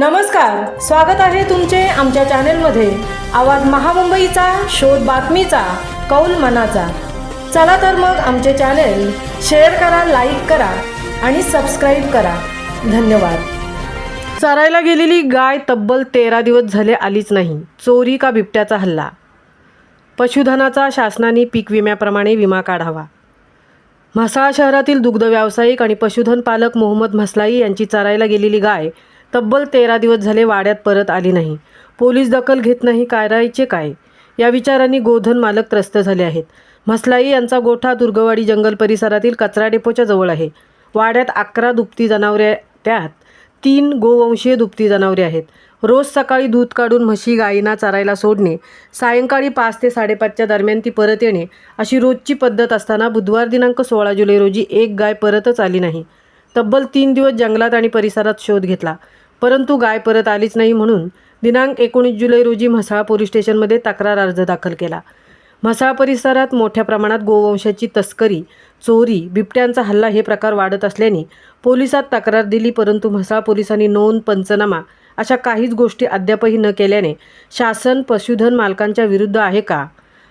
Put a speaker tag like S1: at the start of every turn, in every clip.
S1: नमस्कार स्वागत आहे तुमचे आमच्या चॅनेलमध्ये. आवाज महामुंबईचा शोध बातमीचा कौल मनाचा. चला तर मग आमचे चॅनेल शेअर करा लाईक करा आणि सबस्क्राईब करा. धन्यवाद. चरायला गेलेली गाय तब्बल तेरा दिवस झाले आलीच नाही. चोरी का बिबट्याचा हल्ला? पशुधनाचा शासनाने पीक विम्याप्रमाणे विमा काढावा. म्हसाळा शहरातील दुग्ध व्यावसायिक आणि पशुधन पालक मोहम्मद म्हसलाई यांची चरायला गेलेली गाय तब्बल तेरा दिवस झाले वाड्यात परत आली नाही. पोलीस दखल घेत नाही करायचे काय? या विचारांनी गोधन मालक त्रस्त झाले आहेत. म्हसलाई यांचा गोठा दुर्गवाडी जंगल परिसरातील कचरा डेपोच्या जवळ आहे. वाड्यात अकरा दुपती जनावरे त्यात तीन गोवंशीय दुपती जनावरे आहेत. रोज सकाळी दूध काढून म्हशी गायींना चरायला सोडणे सायंकाळी पाच ते साडेपाचच्या दरम्यान ती परत येणे अशी रोजची पद्धत असताना बुधवार दिनांक सोळा जुलै रोजी एक गाय परतच आली नाही. तब्बल तीन दिवस जंगलात आणि परिसरात शोध घेतला. परंतु गाय परत आलीच नाही म्हणून दिनांक एकोणीस जुलै रोजी म्हसाळा पोलीस स्टेशनमध्ये तक्रार अर्ज दाखल केला. म्हसाळ परिसरात मोठ्या प्रमाणात गोवंशाची तस्करी चोरी बिबट्यांचा हल्ला हे प्रकार वाढत असल्याने पोलिसात तक्रार दिली परंतु म्हसाळा पोलिसांनी नोंद पंचनामा अशा काहीच गोष्टी अद्यापही न केल्याने शासन पशुधन मालकांच्या विरुद्ध आहे का?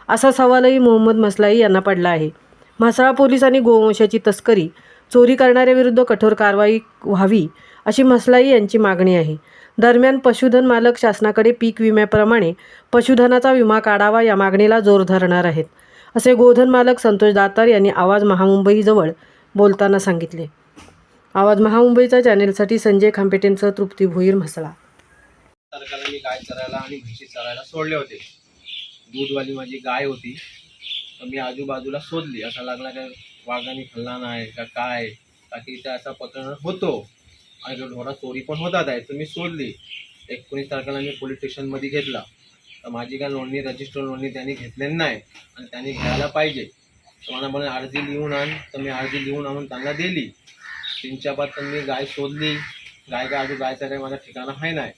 S1: असा सवालही मोहम्मद मसलाई यांना पडला आहे. म्हसाळा पोलिसांनी गोवंशाची तस्करी चोरी करणाऱ्याविरुद्ध कठोर कारवाई व्हावी अशी मसलाई यांची मागणी आहे. दरम्यान पशुधन मालक शासनाकडे पीक विम्याप्रमाणे पशुधनाचा विमा काढावा या मागणीला जोर धरणार आहेत असे गोधन मालक संतोष दातार यांनी आवाज महामुंबईजवळ बोलताना सांगितले. आवाज महामुंबईचा चॅनेलसाठी संजय खांपेटेंसह तृप्ती भोईर म्हसळा.
S2: सरकारने गाय चरायला आणि म्हशी चरायला सोडले होते. दूधवाली माझी गाय होती. तर मी आजूबाजूला शोधली. असा लागला काय वाघाने खाल्ला नाही का काय? का की इथे असा प्रकरण होतो? आणि ढोरा चोरी पण होतात आहे. तर मी शोधली एकोणीस तारखेला मी पोलीस स्टेशनमध्ये घेतला. तर माझी काय नोंदणी रजिस्टर नोंदणी त्यांनी घेतलेली नाही. आणि त्यांनी घ्यायला पाहिजे. तर मला म्हणे अर्जी लिहून आण. तर मी अर्जी लिहून आणून त्यांना दिली. तीनच्या बाद तर मी गाय शोधली. गाय काय अजून गायचा काही माझा ठिकाणं आहे नाही.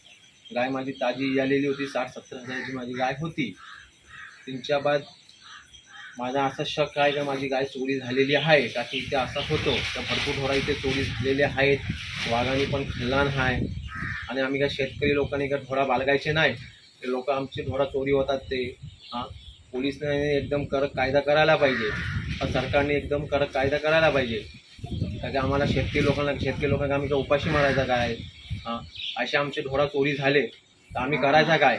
S2: गाय माझी ताजी आलेली होती साठ सत्तर हजाराची माझी गाय होती. तीनच्या बाद माझा असा शक आहे का माझी गाय चोरी झालेली आहे का की इथे असा होतो? तर भरपूर ढोरा इथे चोरी झालेले आहेत. वाघांनी पण खाल्ला आहे आणि आम्ही काय शेतकरी लोकांनी काय ढोरा बाळगायचे नाही? ते लोक आमची ढोरा चोरी होतात ते. हां? पोलिसने एकदम कडक कायदा करायला पाहिजे. सरकारने एकदम कडक कायदा करायला पाहिजे. कारण आम्हाला शेतकरी लोकांना शेतकरी लोकांना आम्ही काय उपाशी मारायचा काय? हां? असे आमचे ढोरा चोरी झाले. तर आम्ही करायचा काय?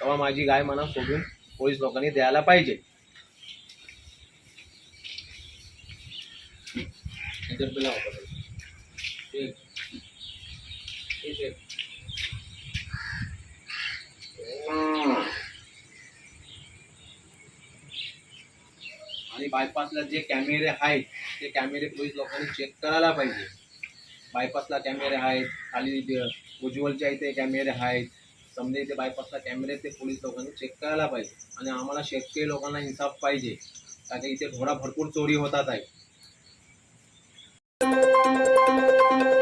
S2: तेव्हा माझी गाय मला सोडून पोलीस लोकांनी द्यायला पाहिजे. इधर पे लाओ पटल एक एक एक आणि बायपासला जे कॅमेरे आहेत ते कॅमेरे पोलीस लोकांनी चेक करायला पाहिजे. बायपासला कॅमेरे आहेत खाली उज्ज्वलच्या इथे कॅमेरे आहेत समजा इथे बायपासला कॅमेरे ते पोलीस लोकांनी चेक करायला पाहिजे. आणि आम्हाला शेतकरी लोकांना इन्साफ पाहिजे. कारण इथे घोडा भरपूर चोरी होतात आहे. Thank you.